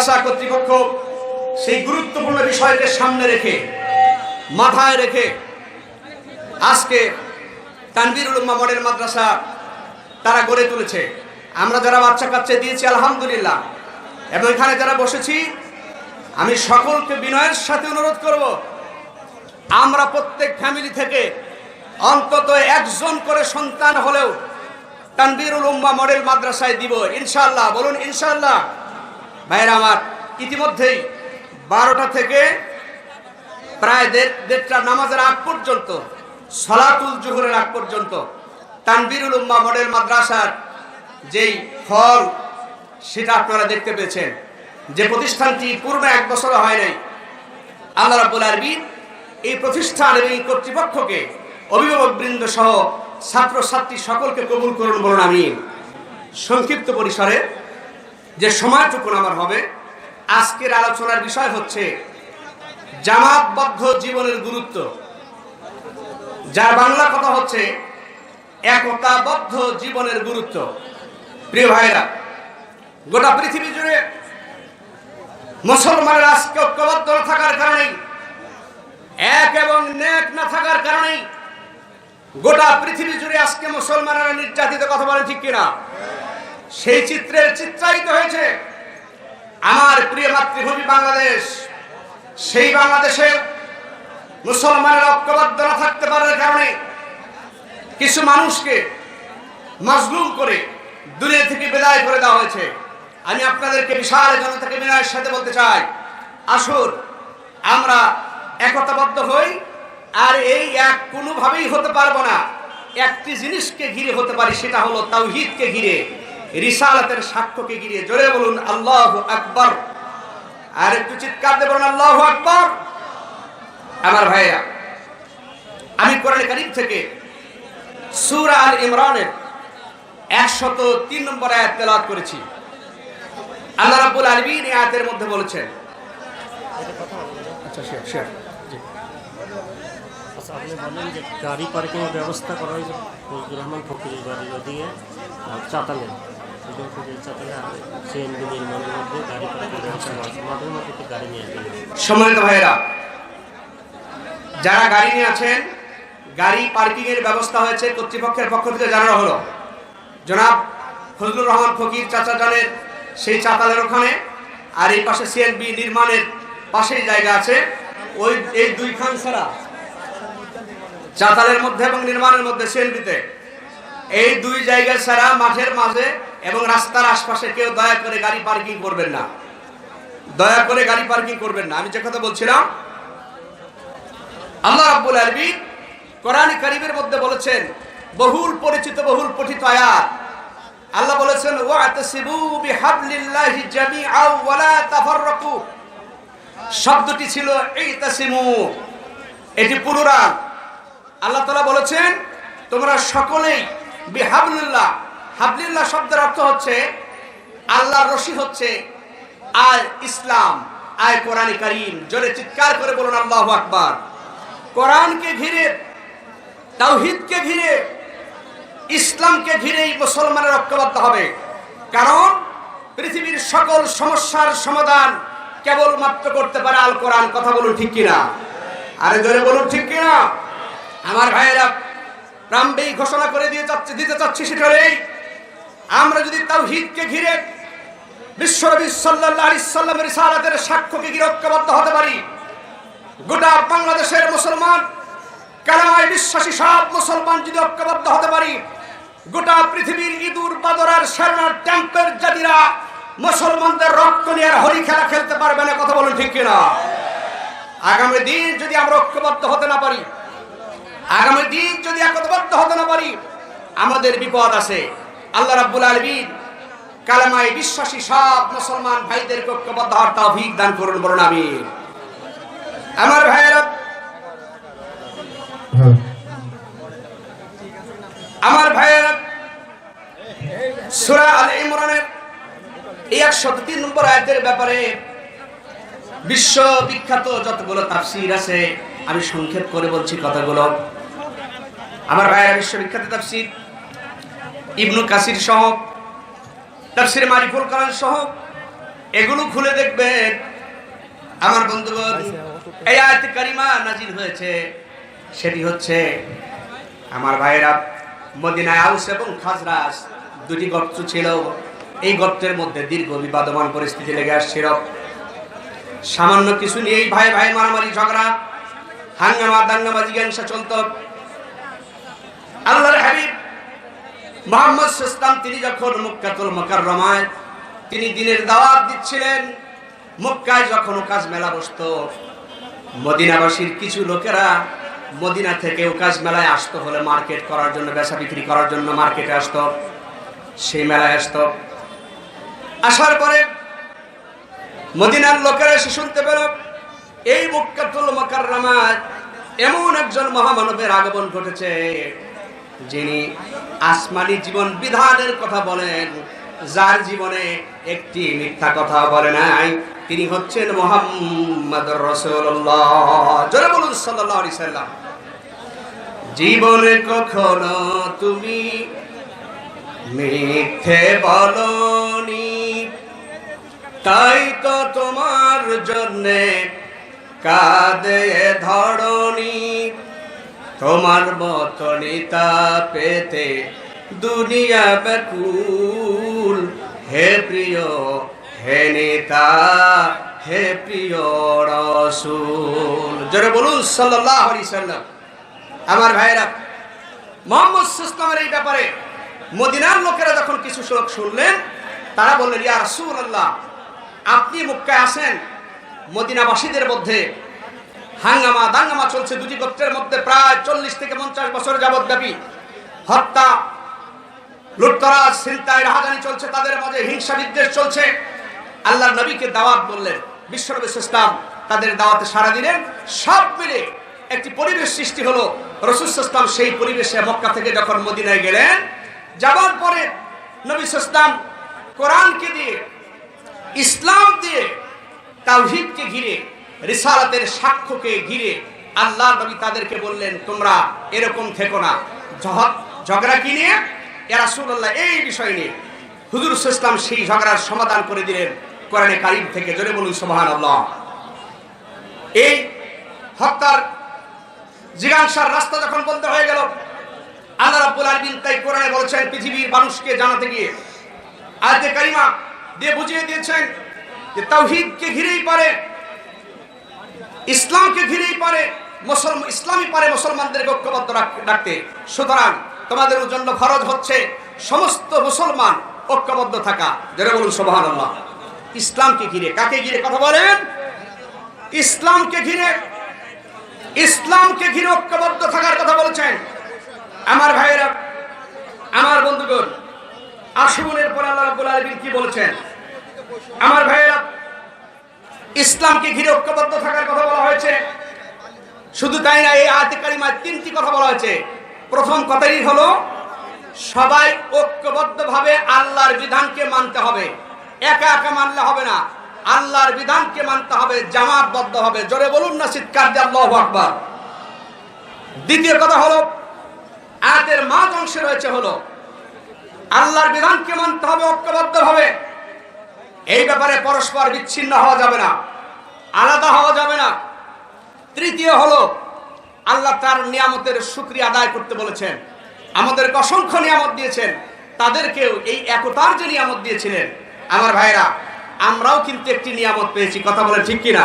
মাদ্রাসা কর্তৃপক্ষ সেই গুরুত্বপূর্ণ বিষয়কে সামনে রেখে, মাথায় রেখে আজকে তানবিরুল উম্মা মডেল মাদ্রাসা তারা গড়ে তুলেছে। আমরা যারা বাচ্চা কাচ্চা দিয়েছি, আলহামদুলিল্লাহ। এবং এখানে যারা বসেছি, আমি সকলকে বিনয়ের সাথে অনুরোধ করব, আমরা প্রত্যেক ফ্যামিলি থেকে অন্তত একজন করে সন্তান হলেও তানবিরুল উম্মা মডেল মাদ্রাসায় দিব। ইনশাল্লাহ বলুন ইনশাআল্লাহ। ভাইরা আমার, ইতিমধ্যেই বারোটা থেকে প্রায় দেড় দেড়টা নামাজের আগ পর্যন্ত, সলাতুল জোহরের আগ পর্যন্ত, তানবিরুল উম্মা মডেল মাদ্রাসার যেই ফল সেটা আপনারা দেখতে পেয়েছেন। যে প্রতিষ্ঠানটি পূর্ণ এক বছর হয় নাই। আল্লাহ রাব্বুল আলামিন এই প্রতিষ্ঠান এবং এই কর্তৃপক্ষকে, অভিভাবক বৃন্দ সহ ছাত্রছাত্রী সকলকে কবুল করুন বলুন আমি সংক্ষিপ্ত পরিসরে যে সময়টুকু আমার হবে, আজকের আলোচনার বিষয় হচ্ছে জামাতবদ্ধ জীবনের গুরুত্ব। যার বাংলা কথা হচ্ছে একতাবদ্ধ জীবনের গুরুত্ব। প্রিয় ভাইরা গোটা পৃথিবী জুড়ে মুসলমানের আজকে ঐক্যবদ্ধ না থাকার কারণেই, এক এবং নেক না থাকার কারণেই গোটা পৃথিবী জুড়ে আজকে মুসলমানেরা নির্যাতিত কথা বলে ঠিক কিনা? সেই চিত্রের চিত্রায়িত হয়েছে। আমার প্রিয় মাতৃভূমি বাংলাদেশ। সেই বাংলাদেশে মুসলমানের ঐক্যবদ্ধ না থাকতে পারার কারণে কিছু মানুষকে মাজলুম করে দুনিয়া থেকে বিদায় করে দেওয়া হয়েছে। আমি আপনাদেরকে বিশাল জনতাকে বিনয়ের সাথে বলতে চাই, আসুন আমরা একতাবদ্ধ হই, আর এই এক কোনোভাবেই হতে পারব না। একটি জিনিসকে ঘিরে হতে পারি, সেটা হলো তাওহিদকে ঘিরে। রিসালাতের সাক্ষ্যকে ঘিরে জোরে বলুন আল্লাহ আকবর। আর একটু চিৎকার দিয়ে বলুন আল্লাহ আকবর। আমার ভাইয়া আমি কোরআন কারিম থেকে সূরা আল ইমরানের একশত তিন নম্বর আয়াত তেলাওয়াত করেছি। আল্লাহ রাব্বুল আলামিন এই আয়াতের মধ্যে বলেছেন আচ্ছা শেয়ার শেয়ার আচ্ছা আপনি বলেন যে গাড়ি পার্কিং ব্যবস্থা করা হয়েছে। ফজলুর রহমান ফকিরের বাড়ির ওদিকে চাতালে। চাতালে আর সিএনবি নির্মাণের মধ্যে গাড়ি গাড়ি নিয়ে সম্মানিত ভাইয়েরা, যারা গাড়ি নিয়ে আছেন, গাড়ি পার্কিং এর ব্যবস্থা হয়েছে, কর্তৃপক্ষের পক্ষ থেকে জানানো হলো। জনাব ফজলুর রহমান ফকির চাচা জানের সেই চাতালের ওখানে, আর এই পাশে সিএনবি নির্মাণের পাশেই জায়গা আছে। ওই, এই দুই খান ছাড়া চাতালের মধ্যে এবং নির্মাণের মধ্যে সিএনবিতে এই দুই জায়গা ছাড়া মাঠের মাঝে এবং রাস্তার আশপাশে কেউ দয়া করে গাড়ি পার্কিং করবেন না। দয়া করে গাড়ি পার্কিং করবেন না। আমি যে কথা বলছিলাম, আল্লাহ রাব্বুল আলামিন কোরআন কারীমের মধ্যে বলেছেন, বহুল পরিচিত, বহুল পঠিত আয়াত। আল্লাহ বলেছেন, ওয়াতাসিবু বিহাবলিল্লাহি জামিআ ওয়া লা তাফাররাকু। শব্দটি ছিল, ইতাসিমু। এটি পুনরাল আল্লাহ তাআলা বলেছেন, তোমরা সকলেই বিহাবলিল্লাহ হাবলিল্লাহ শব্দের অর্থ হচ্ছে, আল্লাহর রশি হচ্ছে, আয় ইসলাম, আয় কোরআন কারীম। জোরে চিৎকার করে বলুন, আল্লাহু আকবার। কোরআনকে ঘিরে, তাওহিদকে ঘিরে, ইসলামকে ঘিরেই মুসলমানের ঐক্যবদ্ধ হবে। কারণ, পৃথিবীর সকল সমস্যার সমাধান কেবলমাত্র করতে পারে আল কোরআন। কথা বলুন ঠিক কিনা? আরে জোরে বলুন ঠিক কিনা? আমার ভাইয়েরা প্রাম্বেই ঘোষণা করে দিয়ে যাচ্ছে দিতে চাচ্ছি সেটাই আমরা যদি তাওহিদকে ঘিরে বিশ্বনবী সাল্লাল্লাহু আলাইহি সাল্লামের রিসালাতের সাক্ষ্যকে ঘিরে ঐক্যবদ্ধ হতে পারি, গোটা বাংলাদেশের মুসলমান, কালামায় বিশ্বাসী সব মুসলমান যদি ঐক্যবদ্ধ হতে পারি, গোটা পৃথিবীর ইঁদুর, বাদরার সেনার ট্যাম্পের জাতিরা মুসলমানদের রক্ত নিয়ে আর হরি খেলা খেলতে পারবে না, কথা বলুন ঠিক কিনা? আগামী দিন যদি আমরা ঐক্যবদ্ধ হতে না পারি আগামী দিন যদি একতাবদ্ধ হতে না পারি আমাদের বিপদ আছে। আল্লাহ রাব্বুল আলামিন কালামায় বিশ্বাসী সব মুসলমান ভাইদের ঐক্যবদ্ধ হওয়ার তৌফিক দান করুন বলুন আমিন। আমার ভাইয়েরা আমার ভাইয়েরা সূরা আল ইমরানের এই একশত তিন নম্বর আয়াতের ব্যাপারে বিশ্ব বিখ্যাত যতগুলো তাফসির আছে আমি সংক্ষেপ করে বলছি কথাগুলো। আমার ভাইয়েরা বিশ্ববিখ্যাত তাফসির ইবনু কাসির সহ, তাফসির মারিফুল কোরআন সহ, এগুলো খুলে দেখবেন। আমার বন্ধুগণ, এই আয়াত কারিমা নাজির হয়েছে। সেটি হচ্ছে আমার ভাইয়েরা মদিনায় আউস এবং খাজরাস দুটি গর্ত ছিল। এই গর্তের মধ্যে দীর্ঘ বিবাদমান পরিস্থিতি লেগে আসছিল। সামান্য কিছু নিয়েই ভাই ভাই মারামারি, ঝগড়া, হাঙ্গামা দাঙ্গামা জিজ্ঞাসা চলত আল্লাহর হাবিব মোহাম্মদ ইসলাম তিনি যখন মুক্কাতুল মোকাররমায় তিনি দিনের দাওয়াত দিচ্ছিলেন, মক্কায় যখন কাজ মেলা বসতো, মদিনাবাসীর কিছু লোকেরা মদিনা থেকে ওকাজ মেলায় আসতো হলে মার্কেট করার জন্য, বেচা বিক্রি করার জন্য মার্কেটে আসতো, সেই মেলায় আসতো। আসার পরে মদিনার লোকেরা এসে শুনতে পেল, এই মুক্কাতুল মোকাররমায় এমন একজন মহামানবের আগমন ঘটেছে। যিনি আসমানি জীবন বিধানের কথা বলেন, যার জীবনে একটি মিথ্যা কথা বলে নাই, তিনি হচ্ছেন মোহাম্মদ রসুল্লাহ জীবনে কখনো তুমি মিথ্যে বলনি, তাই তো তোমার জন্যে কাঁদে ধরণী তোমার মতো নেতা পেতে দুনিয়া ব্যাকুল। হে প্রিয়, হে নেতা, হে প্রিয় রসুল। জোরে বলুন সাল্লাহ সাল্লাম। আমার ভাইরা মোহাম্মদ সুসলামের এই ব্যাপারে মদিনার লোকেরা যখন কিছু শ্লোক শুনলেন, তারা বললেন, ইয়া রসুল আল্লাহ আপনি মক্কায় আসেন, মদিনাবাসীদের মধ্যে হাঙ্গামা দাঙ্গামা চলছে দুটি গোত্রের মধ্যে প্রায় চল্লিশ থেকে পঞ্চাশ বছর যাবৎ ব্যাপী হত্যা, লুটতরাজ চিন্তায় রাহাজানি চলছে, তাদের মাঝে হিংসা বিদ্বেষ চলছে। আল্লাহ নবীকে দাওয়াত বললেন, বিশ্বনবী ইসলাম তাদের দাওয়াতে সারা দিলেন। সব মিলে একটি পরিবেশ সৃষ্টি হলো, রসুল ইসলাম সেই পরিবেশে মক্কা থেকে যখন মদিনায় গেলেন, যাবার পরে নবী ইসলাম কোরআনকে দিয়ে ইসলাম দিয়ে, তাওহিদকে ঘিরে রিসালাতের সাক্ষ্যকে ঘিরে আল্লাহ নবী তাদেরকে বললেন, তোমরা এরকম থেকো না। ঝগড়া কি নিয়ে? এরা সুল্লাহ এই বিষয় নিয়ে। হুজুর ইসলাম সেই ঝগড়ার সমাধান করে দিলেন কোরআনে কারিম থেকে। জোরে বলুন সোহান আল্লাহ এই হত্যার জিজ্ঞাসার রাস্তা যখন বন্ধ হয়ে গেল, আল্লাহ রাব্বুল আলামিন তাই কোরআনে বলেছেন, পৃথিবীর মানুষকে জানাতে গিয়ে আয়াতে কারিমা দিয়ে বুঝিয়ে দিয়েছেন যে তাওহীদকে ঘিরেই পারে ইসলামকে ঘিরেই পারে মুসলমান ইসলামই পারে মুসলমানদের ঐক্যবদ্ধ রাখ- রাখতে। সুতরাং তোমাদের জন্য ফরজ হচ্ছে সমস্ত মুসলমান ঐক্যবদ্ধ থাকা। যেটা বলুন আল্লাহ ইসলামকে ঘিরে। কাকে ঘিরে? কথা বলেন। ইসলামকে ঘিরে। ইসলামকে ঘিরে ঐক্যবদ্ধ থাকার কথা বলেছেন। আমার ভাইয়েরা, আমার বন্ধুগণ আশুনের পরে আল্লাহ রাব্বুল আলামিন কি বলেছেন? আমার ভাইয়েরা ইসলামকে ঘিরে ঐক্যবদ্ধ থাকার কথা বলা হয়েছে। শুধু তাই না, এই আয়াতে কারিমায় তিনটি কথা বলা হয়েছে। প্রথম কথাই হলো, সবাই ঐক্যবদ্ধভাবে আল্লাহর বিধানকে মানতে হবে। একা একা মানলে হবে না। আল্লাহর বিধানকে মানতে হবে, জামাতবদ্ধ হবে। জোরে বলুন না, চিৎকার দিয়ে আল্লাহু আকবার। দ্বিতীয় কথা হলো, আয়াতের মাঝ অংশে রয়েছে হলো, আল্লাহর বিধানকে মানতে হবে ঐক্যবদ্ধ ভাবে এই ব্যাপারে পরস্পর বিচ্ছিন্ন হওয়া যাবে না। আলাদা হওয়া যাবে না। তৃতীয় হলো, আল্লাহ তার নিয়ামতের শুক্রিয়া আদায় করতে বলেছেন। আমাদেরকে অসংখ্য নিয়ামত দিয়েছেন। তাদেরকেও এই একতার যে নিয়ামত দিয়েছিলেন। আমার ভাইরা আমরাও কিন্তু একটি নিয়ামত পেয়েছি। কথা বলেন ঠিক কিনা?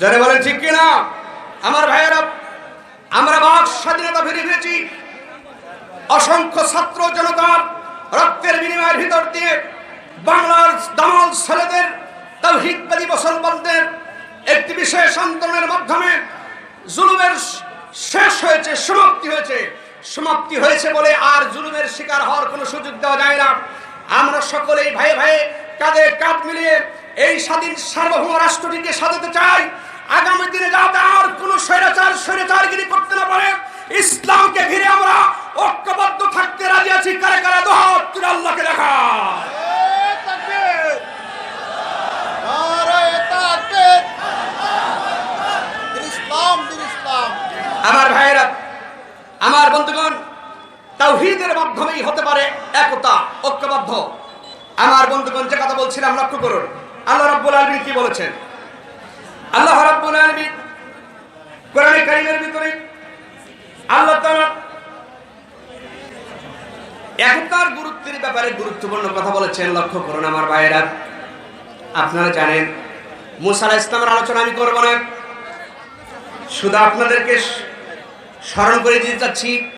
যারা বলেন ঠিক কিনা? আমার ভাইয়েরা, আমরা বাক স্বাধীনতা ফিরে পেয়েছি অসংখ্য ছাত্র জনতার রক্তের বিনিময়ের ভিতর দিয়ে বাংলার দামাল ছেলেদের তৌহিদবাদী মুসলমানদের একটি বিশেষ আন্দোলনের মাধ্যমে জুলুমের শেষ হয়েছে, সমাপ্তি হয়েছে। সমাপ্তি হয়েছে বলে আর জুলুমের শিকার হওয়ার কোনো সুযোগ দেওয়া যায় না। আমরা সকলেই ভাই ভাই কাঁধে কাঁধ মিলিয়ে এই স্বাধীন সার্বভৌম রাষ্ট্রটিকে সাজাতে চাই। আগামী দিনে যাতে আর কোন স্বৈরাচার, স্বৈরাচারগিরি করতে না পারে, ইসলামকে ঘিরে আমরা ঐক্যবদ্ধ থাকতে রাজি আছি। কারে কারে তুলে আল্লাহকে দেখা। আমার ভাইয়েরা, আমার বন্ধুগণ, তাওহীদের মাধ্যমেই হতে পারে একতা, ঐক্যবদ্ধ। আমার বন্ধুগণ, যে কথা বলছিলাম, লক্ষ্য করুন। আল্লাহ রাব্বুল আলামিন কি বলেছেন? আল্লাহ রাব্বুল আলামিন কোরআনে কারীমের ভিতরে আল্লাহ তাআলা এখনকার গুরুত্বের ব্যাপারে গুরুত্বপূর্ণ কথা বলেছেন, লক্ষ্য করুন আমার ভাইয়েরা। আপনারা জানেন, মুসা ইসলামের আলোচনা আমি করব না। শুধু আপনাদেরকে স্মরণ করে দিতে চাচ্ছি।